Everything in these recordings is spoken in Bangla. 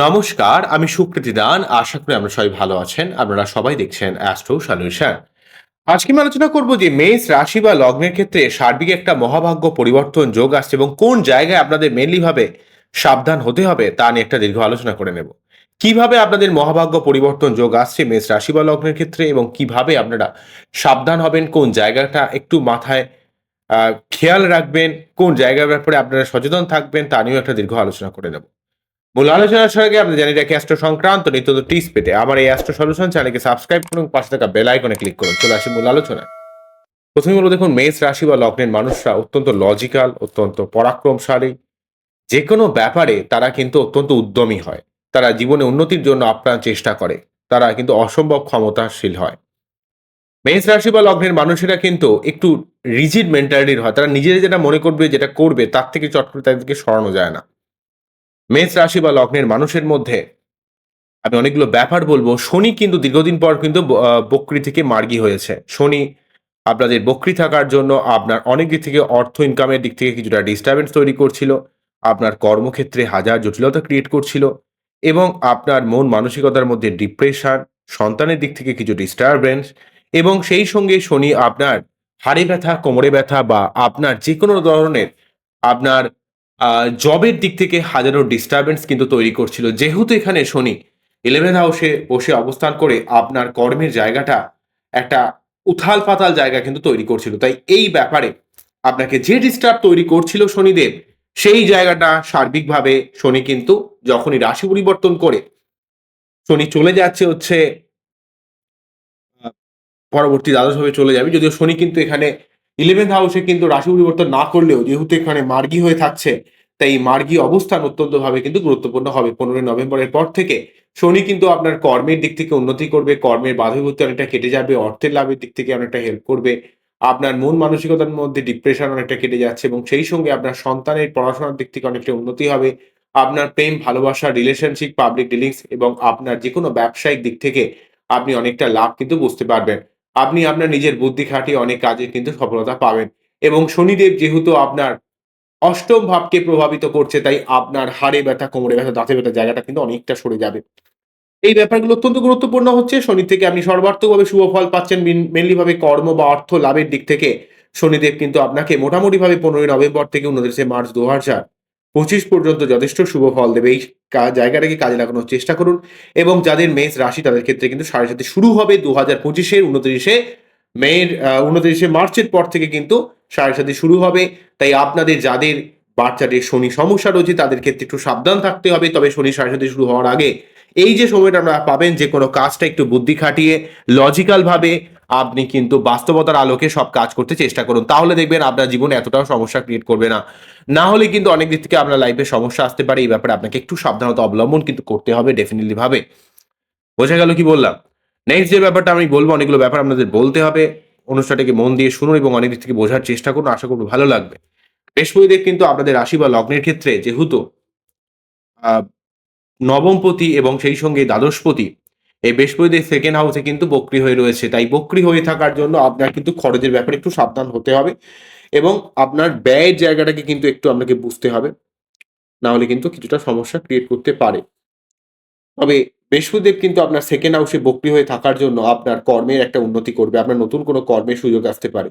নমস্কার, আমি সুকৃতি দান। আশা করি আমরা সবাই ভালো আছেন। আপনারা সবাই দেখছেন অ্যাস্ট্রো সলিউশন। আজকে আমি আলোচনা করব যে মেষ রাশি বা লগ্নের ক্ষেত্রে সার্বিক একটা মহাভাগ্য পরিবর্তন যোগ আসছে এবং কোন জায়গায় আপনাদের মেনলি ভাবে সাবধান হতে হবে তা নিয়ে একটা দীর্ঘ আলোচনা করে নেব। কীভাবে আপনাদের মহাভাগ্য পরিবর্তন যোগ আসছে মেষ রাশি বা লগ্নের ক্ষেত্রে এবং কীভাবে আপনারা সাবধান হবেন, কোন জায়গাটা একটু মাথায় খেয়াল রাখবেন, কোন জায়গার ব্যাপারে আপনারা সচেতন থাকবেন তা নিয়েও একটা দীর্ঘ আলোচনা করে নেব। মূল আলোচনার সঙ্গে আপনি জানি রাখি অ্যাস্ট্রো সংক্রান্ত নিত্য টিপস পেতে আমার এই অ্যাস্ট্রো সলিউশন চ্যানেলকে সাবস্ক্রাইব করুন, পাশে থাকা বেল আইকনে ক্লিক করুন। চলে আসি মূল আলোচনায়। প্রথমে বলব, দেখুন, মেষ রাশি বা লগ্নের মানুষরা অত্যন্ত লজিক্যাল অত্যন্ত পরাক্রমশালী। যে কোনো ব্যাপারে তারা কিন্তু অত্যন্ত উদ্যমী হয়। তারা জীবনে উন্নতির জন্য আপ্রাণ চেষ্টা করে। তারা কিন্তু অসম্ভব ক্ষমতাশীল হয়। মেষ রাশি বা লগ্নের মানুষেরা কিন্তু একটু রিজিড মেন্টালিটির হয়। তারা নিজেরা যেটা মনে করবে, যেটা করবে, তার থেকে চট করে তাদেরকে সরানো যায় না। মেষ রাশি বা লগ্নের মানুষের মধ্যে আমি অনেকগুলো ব্যাপার বলব। শনি কিন্তু দীর্ঘদিন পর কিন্তু বকরি থেকে মার্গী হয়েছে। শনি আপনাদের বকরি থাকার জন্য আপনার অনেক দিক থেকে অর্থ ইনকামের দিক থেকে কিছুটা ডিস্টারবেন্স তৈরি করছিল। আপনার কর্মক্ষেত্রে হাজার জটিলতা ক্রিয়েট করছিল এবং আপনার মন মানসিকতার মধ্যে ডিপ্রেশন সন্তানের দিক থেকে কিছু ডিস্টারবেন্স এবং সেই সঙ্গে শনি আপনার হাড়ে ব্যথা, কোমরে ব্যথা বা আপনার যে কোনো ধরনের আপনার জবের দিক থেকে হাজারো ডিস্টারবেন্স কিন্তু তৈরি করছিল। যেহেতু এখানে শনি ইলেভেন হাউসে বসে অবস্থান করে আপনার কর্মের জায়গাটা একটা উথাল পাতাল জায়গা কিন্তু তৈরি করছিল। তাই এই ব্যাপারে আপনাকে যে ডিস্টার্ব তৈরি করছিল শনিদেব, সেই জায়গাটা সার্বিকভাবে শনি কিন্তু যখনই রাশি পরিবর্তন করে শনি চলে যাচ্ছে হচ্ছে পরবর্তী দ্বাদশভাবে চলে যাবে। যদিও শনি কিন্তু এখানে ইলেভেন্থ হাউসে কিন্তু রাশি পরিবর্তন না করলেও যেহেতু এখানে মার্গী হয়ে থাকছে, তাই এই মার্গী অবস্থান অত্যন্ত ভাবে কিন্তু গুরুত্বপূর্ণ হবে। পনেরোই নভেম্বরের পর থেকে শনি কিন্তু আপনার কর্মের দিক থেকে উন্নতি করবে, কর্মের বাধা বিপত্তি অনেকটা কেটে যাবে, অর্থের লাভের দিক থেকে অনেকটা হেল্প করবে, আপনার মন মানসিকতার মধ্যে ডিপ্রেশন অনেকটা কেটে যাচ্ছে এবং সেই সঙ্গে আপনার সন্তানের পড়াশোনার দিক থেকে অনেকটা উন্নতি হবে। আপনার প্রেম, ভালোবাসা রিলেশনশিপ পাবলিক ডিলিংস এবং আপনার যে কোনো ব্যবসায়িক দিক থেকে আপনি অনেকটা লাভ কিন্তু বুঝতে পারবেন। আপনি আপনার নিজের বুদ্ধি খাটিয়ে অনেক কাজে কিন্তু সফলতা পাবেন। এবং শনিদেব যেহেতু আপনার অষ্টম ভাবকে প্রভাবিত করছে, তাই আপনার হাড়ে ব্যথা, কোমরে ব্যথা, দাঁতে ব্যথা জায়গাটা কিন্তু অনেকটা সরে যাবে। এই ব্যাপারগুলো অত্যন্ত গুরুত্বপূর্ণ হচ্ছে। শনি থেকে আপনি সর্বার্থকভাবে শুভ ফল পাচ্ছেন। মেনলি ভাবে কর্ম বা অর্থ লাভের দিক থেকে শনিদেব কিন্তু আপনাকে মোটামুটি ভাবে পনেরোই নভেম্বর থেকে উনত্রিশে মার্চ দু হাজার পঁচিশ পর্যন্ত যথেষ্ট শুভ ফল দেবে। এই জায়গাটাকে কাজে লাগানোর চেষ্টা করুন এবং যাদের মেষ রাশি তাদের ক্ষেত্রে কিন্তু সাড়ে সাথে শুরু হবে দু হাজার পঁচিশের উনত্রিশে মেয়ের উনত্রিশে মার্চের পর থেকে কিন্তু সাড়ে সাথে শুরু হবে। তাই আপনাদের যাদের বাচ্চাদের শনি সমস্যা রয়েছে তাদের ক্ষেত্রে একটু সাবধান থাকতে হবে। তবে শনি সাড়ে সাথে শুরু হওয়ার আগে এই যে সময়টা আমরা পাবেন, যে কোনো কাজটা একটু বুদ্ধি খাটিয়ে লজিক্যাল ভাবে আপনি কিন্তু বাস্তবতার আলোকে সব কাজ করতে চেষ্টা করুন। তাহলে দেখবেন আপনার জীবনে এতটাও সমস্যা ক্রিয়েট করবে না। না হলে কিন্তু অনেক দিক থেকে আপনার লাইফে সমস্যা আসতে পারে। এই ব্যাপারে আপনাকে একটু সাবধানতা অবলম্বন কিন্তু করতে হবে ডেফিনেটলি ভাবে। বোঝা গেল কি বললাম? নেক্সট যে ব্যাপারটা আমি বলব, অনেকগুলো ব্যাপার আপনাদের বলতে হবে। অনুষ্ঠানটাকে মন দিয়ে শুনুন এবং অনেক দিক থেকে বোঝার চেষ্টা করুন। আশা করব ভালো লাগবে। বৃহস্পতিদেব কিন্তু আপনাদের রাশি বা লগ্নের ক্ষেত্রে যেহেতু নবমপতি এবং সেই সঙ্গে দ্বাদশপতি এই বৃহস্পতিদের সেকেন্ড হাউসে কিন্তু বক্রি হয়ে রয়েছে। তাই বক্রি হয়ে থাকার জন্য আপনার কিন্তু খরচের ব্যাপারে একটু সাবধান হতে হবে এবং আপনার ব্যয়ের জায়গাটাকে কিন্তু একটু আপনাকে বুঝতে হবে। না হলে কিন্তু কিছুটা সমস্যা ক্রিয়েট করতে পারে। তবে বৃহস্পতিদেব কিন্তু আপনার সেকেন্ড হাউসে বক্রি হয়ে থাকার জন্য আপনার কর্মের একটা উন্নতি করবে। আপনার নতুন কোনো কর্মের সুযোগ আসতে পারে।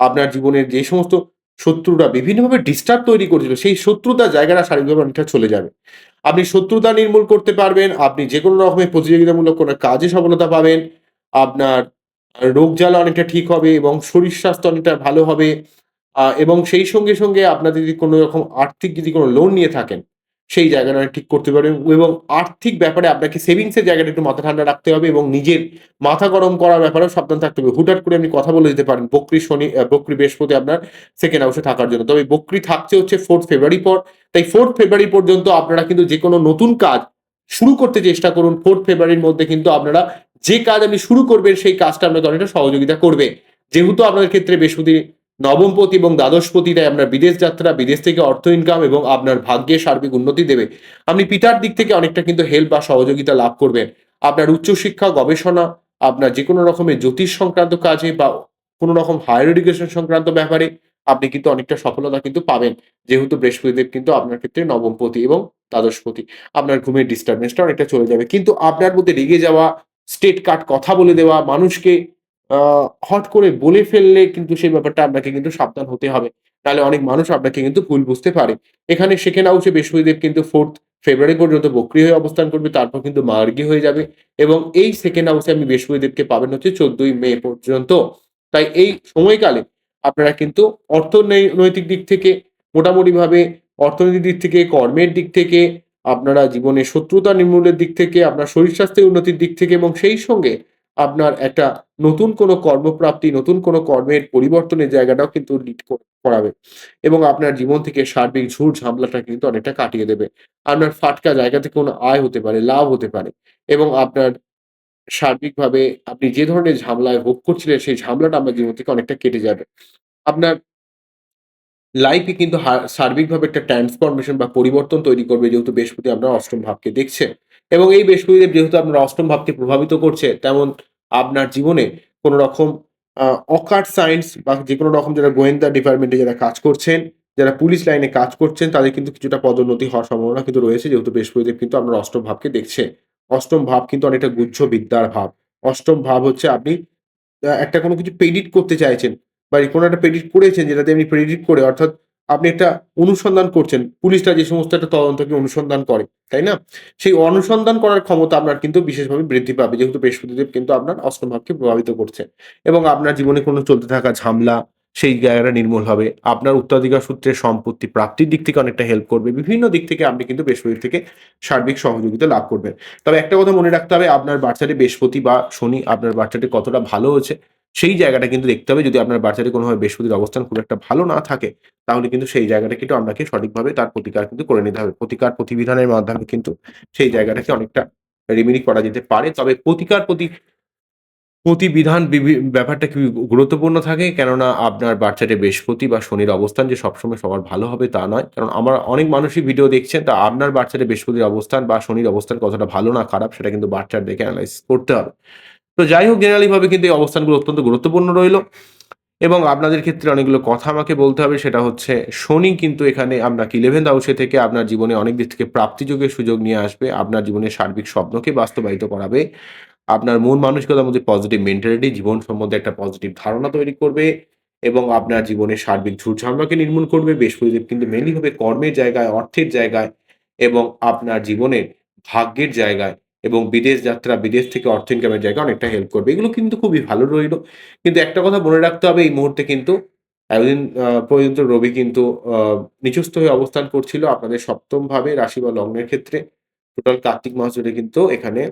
আপনার জীবনের যে সমস্ত শত্রুরা বিভিন্নভাবে ডিস্টার্ব তৈরি করেছিল, সেই শত্রুতার জায়গাটা শারীরিকভাবে অনেকটা চলে যাবে। আপনি শত্রুতা নির্মূল করতে পারবেন, আপনি যে কোনো রকমের প্রতিযোগিতামূলক কোনো কাজে সফলতা পাবেন, আপনার রোগ জ্বালা অনেকটা ঠিক হবে এবং শরীর স্বাস্থ্য অনেকটা ভালো হবে এবং সেই সঙ্গে সঙ্গে আপনার যদি কোনো রকম আর্থিক যদি কোনো লোন নিয়ে থাকেন সেই জায়গাটা ঠিক করতে পারবেন এবং আর্থিক ব্যাপারে আপনাকে সেভিংসের জায়গাটা একটু মাথা ঠান্ডা রাখতে হবে এবং নিজের মাথা গরম করার ব্যাপারেও সাবধান থাকতে হবে। হুটহাট করে আপনি কথা বলে দিতে পারেন, বকরি শনি বকরি বৃহস্পতি আপনার সেকেন্ড হাউসে থাকার জন্য। তবে বকরি থাকছে হচ্ছে ফোর্থ ফেব্রুয়ারি পর, তাই ফোর্থ ফেব্রুয়ারি পর্যন্ত আপনারা কিন্তু যে কোনো নতুন কাজ শুরু করতে চেষ্টা করুন। ফোর্থ ফেব্রুয়ারির মধ্যে কিন্তু আপনারা যে কাজ আপনি শুরু করবেন, সেই কাজটা আপনাকে অনেকটা সহযোগিতা করবে। যেহেতু আপনাদের ক্ষেত্রে বৃহস্পতি নবমপতি এবং দ্বাদশপতি তাই আপনার বিদেশ যাত্রা বিদেশ থেকে অর্থ ইনকাম এবং আপনার ভাগ্যে সার্বিক উন্নতি দেবে আপনি পিতার দিক থেকে অনেকটা কিন্তু হেল্প বা সহযোগিতা লাভ করবেন আপনার উচ্চশিক্ষা গবেষণা আপনার যে কোনো রকমের জ্যোতিষ সংক্রান্ত কাজে বা কোনো রকম হায়ার এডুকেশন সংক্রান্ত ব্যাপারে আপনি কিন্তু অনেকটা সফলতা কিন্তু পাবেন। যেহেতু বৃহস্পতিদেব কিন্তু আপনার ক্ষেত্রে নবমপতি এবং দ্বাদশপতি। আপনার ঘুমের ডিস্টার্বেন্সটা অনেকটা চলে যাবে। কিন্তু আপনার মধ্যে রেগে যাওয়া, স্টেট কাট কথা বলে দেওয়া, মানুষকে হট করে বলে ফেললে কিন্তু সেই ব্যাপারটা আপনাকে কিন্তু সাবধান হতে হবে। তাহলে অনেক মানুষ আপনাকে কিন্তু ভুল বুঝতে পারে। এখানে সেকেন্ড হাউসে বৃহস্পতিদেব কিন্তু ফোর্থ ফেব্রুয়ারি পর্যন্ত বক্রী হয়ে অবস্থান করবে। তারপর কিন্তু মার্গী হয়ে যাবে এবং এই সেকেন্ড হাউসে আমি বৃহস্পতিদেবকে পাবেন হচ্ছে 14ই মে পর্যন্ত। তাই এই সময়কালে আপনারা কিন্তু অর্থনৈ নৈতিক দিক থেকে মোটামুটিভাবে অর্থনৈতিক দিক থেকে, কর্মের দিক থেকে, আপনারা জীবনে শত্রুতা নির্মূলের দিক থেকে, আপনার শরীর স্বাস্থ্যের উন্নতির দিক থেকে এবং সেই সঙ্গে আপনার একটা নতুন কোনো কর্মপ্রাপ্তি, নতুন কোনো কর্মের পরিবর্তনের জায়গাটাও কিন্তু লিড করাবে এবং আপনার জীবন থেকে সার্বিক ঝুট ঝামেলাটা কিন্তু অনেকটা কাটিয়ে দেবে। আপনার ফাটকা জায়গা থেকে কোনো আয় হতে পারে, লাভ হতে পারে এবং আপনার সার্বিকভাবে আপনি যে ধরনের ঝামেলায় ভোগ করছিলেন, সেই ঝামেলাটা আপনার জীবন থেকে অনেকটা কেটে যাবে। আপনার লাইফে কিন্তু সার্বিকভাবে একটা ট্রান্সফরমেশন বা পরিবর্তন তৈরি করবে যেহেতু বৃহস্পতি আপনার অষ্টম ভাবকে দেখছে এবং এই বৃহস্পতিদেব যেহেতু আপনার অষ্টম ভাবকে প্রভাবিত করছে, তেমন আপনার জীবনে কোনো রকম আ অকাল্ট সায়েন্স বা যেকোনো রকম যারা গোয়েন্দা ডিপার্টমেন্টে যারা কাজ করছেন, যারা পুলিশ লাইনে কাজ করছেন, তাদের কিন্তু কিছুটা পদোন্নতি হওয়ার সম্ভাবনা কিন্তু রয়েছে যেহেতু বৃহস্পতিদেব কিন্তু আপনার অষ্টম ভাবকে দেখছে। অষ্টম ভাব কিন্তু অনেকটা গুহ্য বিদ্যার ভাব। অষ্টম ভাব হচ্ছে আপনি একটা কোনো কিছু প্রেডিট করতে চাইছেন বা কোনো একটা প্রেডিট করেছেন যেটাতে আপনি প্রেডিট করে অর্থাৎ আপনি একটা অনুসন্ধান করছেন। পুলিশরা যে সমস্ত একটা তদন্তকে অনুসন্ধান করে, তাই না? সেই অনুসন্ধান করার ক্ষমতা আপনার কিন্তু বিশেষভাবে বৃদ্ধি পাবে। যেহেতু বৃহস্পতিদেব কিন্তু আপনার অষ্টম ভাবকে প্রভাবিত করছে এবং আপনার জীবনে কোনো চলতে থাকা ঝামেলা, সেই জায়গাটা নির্মূল হবে। আপনার উত্তরাধিকার সূত্রে সম্পত্তি প্রাপ্তির দিক থেকে অনেকটা হেল্প করবে। বিভিন্ন দিক থেকে আপনি কিন্তু বৃহস্পতি থেকে সার্বিক সহযোগিতা লাভ করবেন। তবে একটা কথা মনে রাখতে হবে আপনার বাচ্চাটি বৃহস্পতি বা শনি আপনার বাচ্চাটি কতটা ভালো হয়েছে, সেই জায়গাটা কিন্তু দেখতে হবে। যদি আপনার বার্থ চার্টে কোনোভাবে বৃহস্পতির অবস্থান খুব একটা ভালো না থাকে, তাহলে কিন্তু সেই জায়গাটা কিন্তু আপনাকে সঠিকভাবে তার প্রতিকার কিন্তু করে নিতে হবে। প্রতিকার প্রতিবিধানের মাধ্যমে কিন্তু সেই জায়গাটাকে অনেকটা রেমেডি করা যেতে পারে। তবে প্রতিকার প্রতি প্রতিবিধান ব্যাপারটা খুবই গুরুত্বপূর্ণ থাকে। কেননা আপনার বার্থ চার্টে বৃহস্পতি বা শনির অবস্থান যে সবসময় সবার ভালো হবে তা নয়। কারণ আমার অনেক মানুষই ভিডিও দেখছেন তা আপনার বার্থ চার্টে বৃহস্পতির অবস্থান বা শনির অবস্থান কতটা ভালো না খারাপ সেটা কিন্তু বাচ্চার দেখে এনালাইজ করতে হবে। তো যাই হোক জেনারেলি ভাবে কিন্তু এই অবস্থানগুলো অত্যন্ত গুরুত্বপূর্ণ রইল এবং আপনাদের ক্ষেত্রে অনেকগুলো কথা আমাকে বলতে হবে সেটা হচ্ছে শনি কিন্তু এখানে আপনাকে 11th হাউসে থেকে আপনার জীবনে অনেক দিক থেকে প্রাপ্তিযোগের সুযোগ নিয়ে আসবে। আপনার জীবনের সার্বিক স্বপ্নকে বাস্তবায়িত করাবে। আপনার মন মানসিকতার মধ্যে পজিটিভ মেন্টালিটি, জীবন সম্বন্ধে একটা পজিটিভ ধারণা তৈরি করবে এবং আপনার জীবনের সার্বিক ঝুট ঝামেলাকে নির্মূল করবে। বৃহস্পতিদেব কিন্তু মেইনলি ভাবে কর্মের জায়গায়, অর্থের জায়গায় এবং আপনার জীবনের ভাগ্যের জায়গায় এবং বিদেশ যাত্রা, বিদেশ থেকে অর্থ ইনকামের জায়গায় অনেকটা হেল্প করবে। এগুলো কিন্তু খুবই ভালো রইল। কিন্তু একটা কথা মনে রাখতে হবে এই মুহূর্তে কিন্তু এতদিন পর্যন্ত রবি কিন্তু নিচস্থ হয়ে অবস্থান করছিল আপনাদের সপ্তম ভাবে রাশি বা লগ্নের ক্ষেত্রে। টোটাল কার্তিক মাস জুড়ে কিন্তু এখানে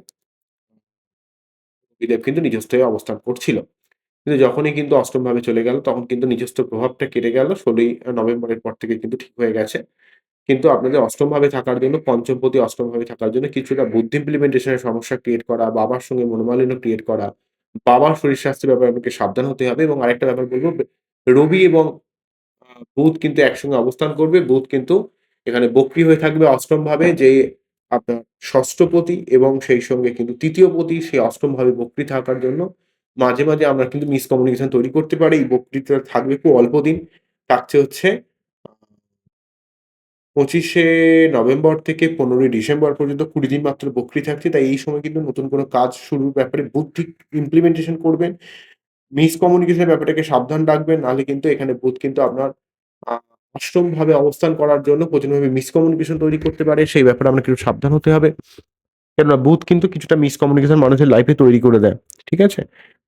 রবিদেব কিন্তু নিচস্থ হয়ে অবস্থান করছিল। কিন্তু যখনই কিন্তু অষ্টম ভাবে চলে গেল তখন কিন্তু নিজস্ব প্রভাবটা কেটে গেল। ষোলোই নভেম্বরের পর থেকে কিন্তু ঠিক হয়ে গেছে। কিন্তু আপনাদের অষ্টম ভাবে থাকার জন্য পঞ্চমপতি অষ্টম ভাবে থাকার জন্য কিছুটা বুদ্ধি ইমপ্লিমেন্টেশন এর সমস্যা ক্রিয়েট করা, বাবার সঙ্গে মনোমালিন্য ক্রিয়েট করা, বাবার শরীর স্বাস্থ্যের ব্যাপারে আপনাকে সাবধান হতে হবে এবং আরেকটা ব্যাপার বলব রবি এবং বুধ কিন্তু একসঙ্গে অবস্থান করবে। বুধ কিন্তু এখানে বক্রী হয়ে থাকবে অষ্টম ভাবে যে আপনার ষষ্ঠপতি এবং সেই সঙ্গে কিন্তু তৃতীয় পতি সেই অষ্টম ভাবে বক্রী থাকার জন্য মাঝে, মাঝে আমরা কিন্তু মিসকমিউনিকেশন তৈরি করতে পারি। এই বক্তৃতা থাকবে খুব অল্প দিন। থাকছে হচ্ছে ২৫শে নভেম্বর থেকে ১৫ই ডিসেম্বর পর্যন্ত ২০ দিন মাত্র বক্রী থাকছে। তাই এই সময় কিন্তু নতুন কোনো কাজ শুরুর ব্যাপারে বুদ্ধি ইমপ্লিমেন্টেশন করবেন। মিসকমিউনিকেশন এর ব্যাপারটাকে সাবধান রাখবেন। নাহলে কিন্তু এখানে বুধ কিন্তু আপনার আ অষ্টম ভাবে অবস্থান করার জন্য প্রচন্ডভাবে মিসকমিউনিকেশন তৈরি করতে পারে। সেই ব্যাপারে আপনাকে একটু সাবধান হতে হবে। কেননা বুধ কিন্তু কিছুটা মিসকমিউনিকেশন মানুষের লাইফে তৈরি করে দেয়। ঠিক আছে?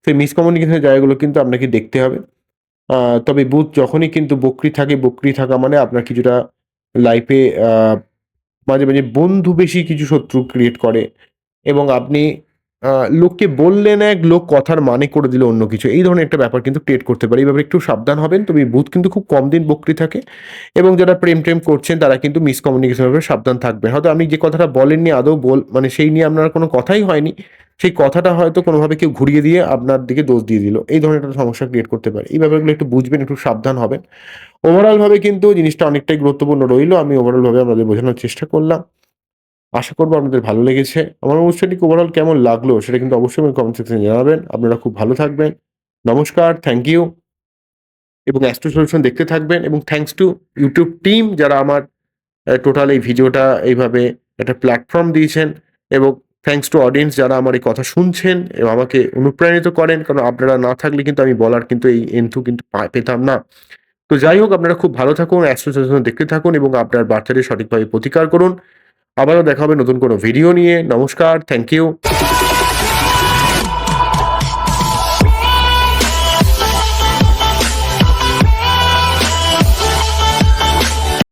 সেই মিসকমিউনিকেশন এর জায়গাগুলো কিন্তু আপনাকে দেখতে হবে। তবে বুধ যখনই কিন্তু বক্রী থাকে, বক্রী থাকা মানে আপনার কিছুটা লাইফে মাঝে, মাঝে বন্ধু বেশি কিছু শত্রু ক্রিয়েট করে এবং আপনি লোককে বললেন এক, লোক কথার মানে করে দিল অন্য কিছু। এই ধরনের একটা ব্যাপার কিন্তু ক্রিয়েট করতে পারে। এই ব্যাপারে একটু সাবধান হবেন। তবে বুধ কিন্তু খুব কম দিন বক্রী থাকে এবং যারা প্রেম-টেম করছেন তারা কিন্তু মিসকমিউনিকেশন ব্যাপারে সাবধান থাকবেন। হয়তো আপনি যে কথাটা বলেননি আদৌ বল মানে সেই নিয়ে আপনার কোনো কথাই হয়নি। সেই কথাটা হয়তো কোনোভাবে কেউ ঘুরিয়ে দিয়ে আপনার দিকে দোষ দিয়ে দিল। এই ধরনের একটা সমস্যা ক্রিয়েট করতে পারে। এই ব্যাপারগুলো একটু বুঝবেন, একটু সাবধান হবেন। ওভারঅলভাবে কিন্তু জিনিসটা অনেকটাই গুরুত্বপূর্ণ রইল আমি ওভারঅলভাবে আপনাদের বোঝানোর চেষ্টা করলাম। আশা করব আপনাদের ভালো লেগেছে। আমার অনুষ্ঠানটি ওভারঅল কেমন লাগল সেটা কিন্তু অবশ্যই আমাকে কমেন্ট সেকশনে জানাবেন। আপনারা খুব ভালো থাকবেন। নমস্কার, থ্যাংক ইউ। এবং অ্যাস্ট্রো সলিউশন দেখতে থাকবেন এবং থ্যাংকস টু ইউটিউব টিম যারা আমার টোটাল এই ভিডিওটা এইভাবে একটা প্ল্যাটফর্ম দিয়েছেন এবং থ্যাঙ্কস টু অডিয়েন্স যারা আমার এই কথা শুনছেন এবং আমাকে অনুপ্রাণিত করেন, কারণ আপনারা না থাকলে কিন্তু আমি বলার কিন্তু এই এন্থু কিন্তু পেতাম না। তো যাই হোক, আপনারা খুব ভালো থাকুন অ্যাস্ট্রো সলিউশন দেখতে থাকুন এবং আপনার বার্তাটি সঠিকভাবে প্রতিকার করুন। আবারও দেখা হবে নতুন কোনো ভিডিও নিয়ে। নমস্কার থ্যাংক ইউ